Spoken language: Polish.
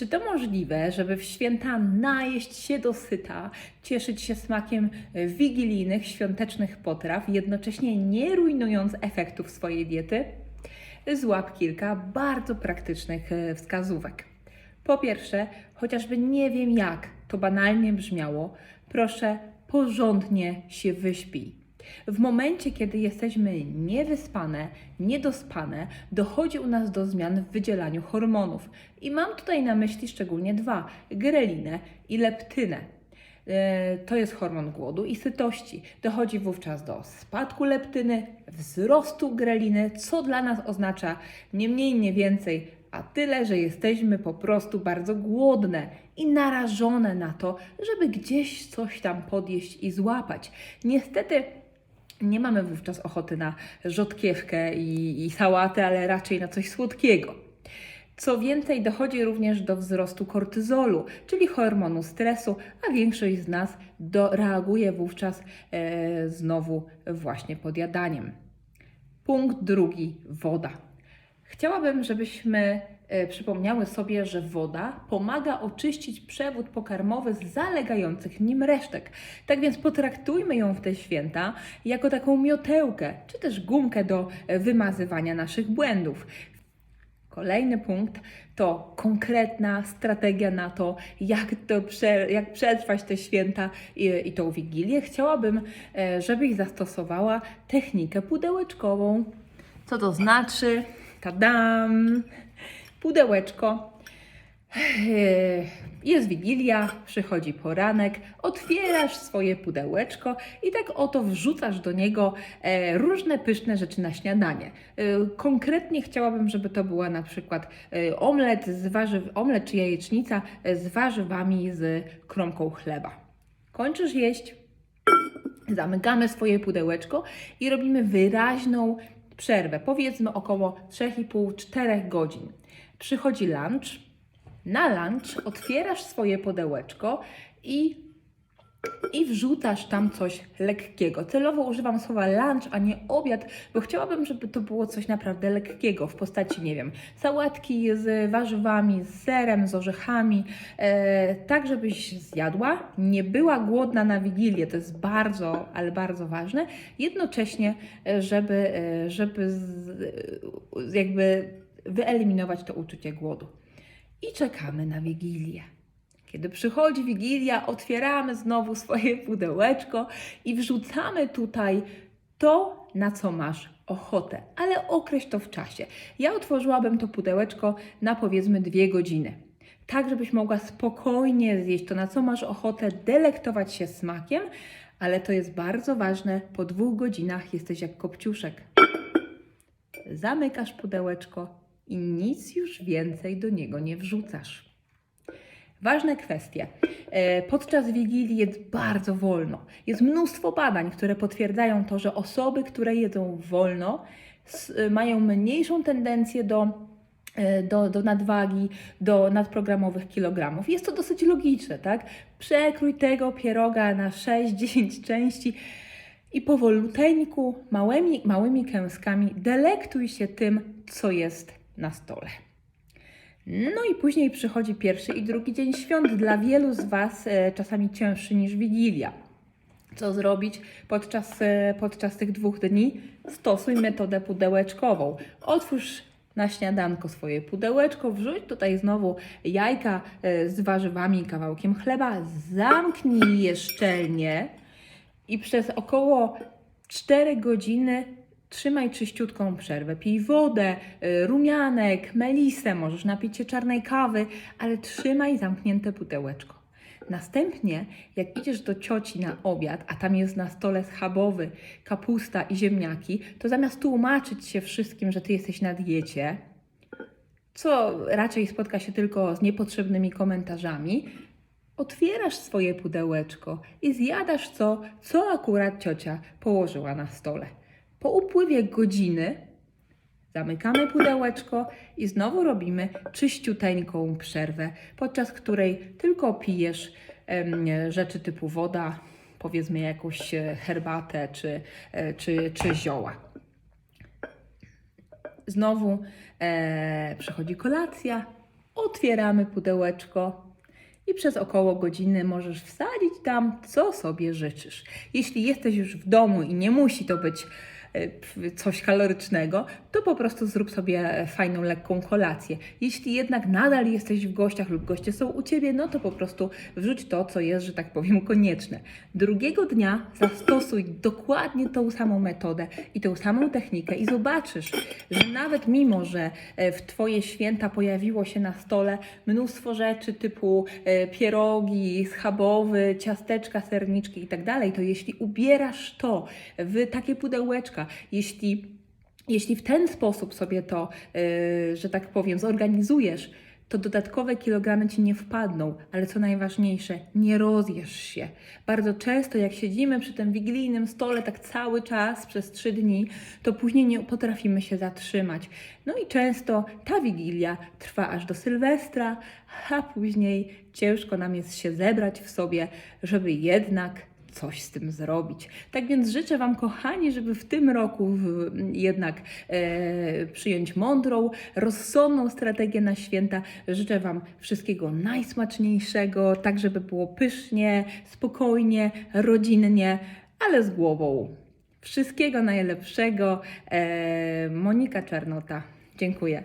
Czy to możliwe, żeby w święta najeść się dosyta, cieszyć się smakiem e, wigilijnych, świątecznych potraw, jednocześnie nie rujnując efektów swojej diety? Złap kilka bardzo praktycznych e, wskazówek. Po pierwsze, chociażby nie wiem jak to banalnie brzmiało, proszę porządnie się wyśpij. W momencie, kiedy jesteśmy niewyspane, niedospane, dochodzi u nas do zmian w wydzielaniu hormonów. I mam tutaj na myśli szczególnie dwa: grelinę i leptynę. E, To jest hormon głodu i sytości. Dochodzi wówczas do spadku leptyny, wzrostu greliny, co dla nas oznacza nie mniej, nie więcej, a tyle, że jesteśmy po prostu bardzo głodne i narażone na to, żeby gdzieś coś tam podjeść i złapać. Niestety nie mamy wówczas ochoty na rzodkiewkę i, i sałatę, ale raczej na coś słodkiego. Co więcej, dochodzi również do wzrostu kortyzolu, czyli hormonu stresu, a większość z nas do, reaguje wówczas e, znowu właśnie podjadaniem. Punkt drugi woda. Chciałabym, żebyśmy przypomniały sobie, że woda pomaga oczyścić przewód pokarmowy z zalegających w nim resztek. Tak więc potraktujmy ją w te święta jako taką miotełkę, czy też gumkę do e, wymazywania naszych błędów. Kolejny punkt to konkretna strategia na to, jak, to prze, jak przetrwać te święta i, i tą wigilię. Chciałabym, e, żebyś zastosowała technikę pudełeczkową. Co to znaczy? Tadam! Pudełeczko. Jest wigilia, przychodzi poranek, otwierasz swoje pudełeczko i tak oto wrzucasz do niego e, różne pyszne rzeczy na śniadanie. E, Konkretnie chciałabym, żeby to była na przykład e, omlet, z warzyw, omlet czy jajecznica z warzywami z kromką chleba. Kończysz jeść, zamykamy swoje pudełeczko i robimy wyraźną przerwę, powiedzmy około 3,5-4 godzin. Przychodzi lunch. Na lunch otwierasz swoje pudełeczko i, i wrzucasz tam coś lekkiego. Celowo używam słowa lunch, a nie obiad, bo chciałabym, żeby to było coś naprawdę lekkiego w postaci, nie wiem, sałatki z warzywami, z serem, z orzechami, e, tak żebyś zjadła, nie była głodna na wigilię, to jest bardzo, ale bardzo ważne, jednocześnie, e, żeby, e, żeby z, e, jakby wyeliminować to uczucie głodu i czekamy na Wigilię. Kiedy przychodzi Wigilia, otwieramy znowu swoje pudełeczko i wrzucamy tutaj to, na co masz ochotę, ale określ to w czasie. Ja otworzyłabym to pudełeczko na powiedzmy dwie godziny. Tak, żebyś mogła spokojnie zjeść to, na co masz ochotę, delektować się smakiem, ale to jest bardzo ważne. Po dwóch godzinach jesteś jak kopciuszek zamykasz pudełeczko i nic już więcej do niego nie wrzucasz. Ważne kwestie. E, Podczas Wigilii jest bardzo wolno. Jest mnóstwo badań, które potwierdzają to, że osoby, które jedzą wolno, s- mają mniejszą tendencję do, e, do, do nadwagi, do nadprogramowych kilogramów. Jest to dosyć logiczne, tak? Przekrój tego pieroga na 6-10 części i powoluteńku, małymi, małymi kęskami delektuj się tym, co jest na stole. No i później przychodzi pierwszy i drugi dzień świąt, dla wielu z Was e, czasami cięższy niż Wigilia. Co zrobić podczas, e, podczas tych dwóch dni? Stosuj metodę pudełeczkową. Otwórz na śniadanko swoje pudełeczko, wrzuć tutaj znowu jajka e, z warzywami i kawałkiem chleba, zamknij je szczelnie i przez około 4 godziny trzymaj czyściutką przerwę. Pij wodę, y, rumianek, melisę, możesz napić się czarnej kawy, ale trzymaj zamknięte pudełeczko. Następnie, jak idziesz do cioci na obiad, a tam jest na stole schabowy, kapusta i ziemniaki, to zamiast tłumaczyć się wszystkim, że ty jesteś na diecie, co raczej spotka się tylko z niepotrzebnymi komentarzami, otwierasz swoje pudełeczko i zjadasz to, co akurat ciocia położyła na stole. Po upływie godziny zamykamy pudełeczko i znowu robimy czyściuteńką przerwę, podczas której tylko pijesz rzeczy typu woda, powiedzmy jakąś e, herbatę czy, e, czy, czy zioła. Znowu e, przychodzi kolacja, otwieramy pudełeczko i przez około godziny możesz wsadzić tam, co sobie życzysz. Jeśli jesteś już w domu i nie musi to być coś kalorycznego, to po prostu zrób sobie e, fajną, lekką kolację. Jeśli jednak nadal jesteś w gościach lub goście są u Ciebie, no to po prostu wrzuć to, co jest, że tak powiem, konieczne. Drugiego dnia zastosuj dokładnie tą samą metodę i tą samą technikę i zobaczysz, że nawet mimo, że e, w Twoje święta pojawiło się na stole mnóstwo rzeczy typu e, pierogi, schabowy, ciasteczka, serniczki i tak dalej, to jeśli ubierasz to w takie pudełeczka, jeśli jeśli w ten sposób sobie to, yy, że tak powiem, zorganizujesz, to dodatkowe kilogramy ci nie wpadną, ale co najważniejsze, nie rozjesz się. Bardzo często, jak siedzimy przy tym wigilijnym stole tak cały czas przez trzy dni, to później nie potrafimy się zatrzymać. No i często ta wigilia trwa aż do Sylwestra, a później ciężko nam jest się zebrać w sobie, żeby jednak coś z tym zrobić. Tak więc życzę Wam, kochani, żeby w tym roku w, jednak e, przyjąć mądrą, rozsądną strategię na święta. Życzę Wam wszystkiego najsmaczniejszego, tak żeby było pysznie, spokojnie, rodzinnie, ale z głową. Wszystkiego najlepszego. E, Monika Czarnota. Dziękuję.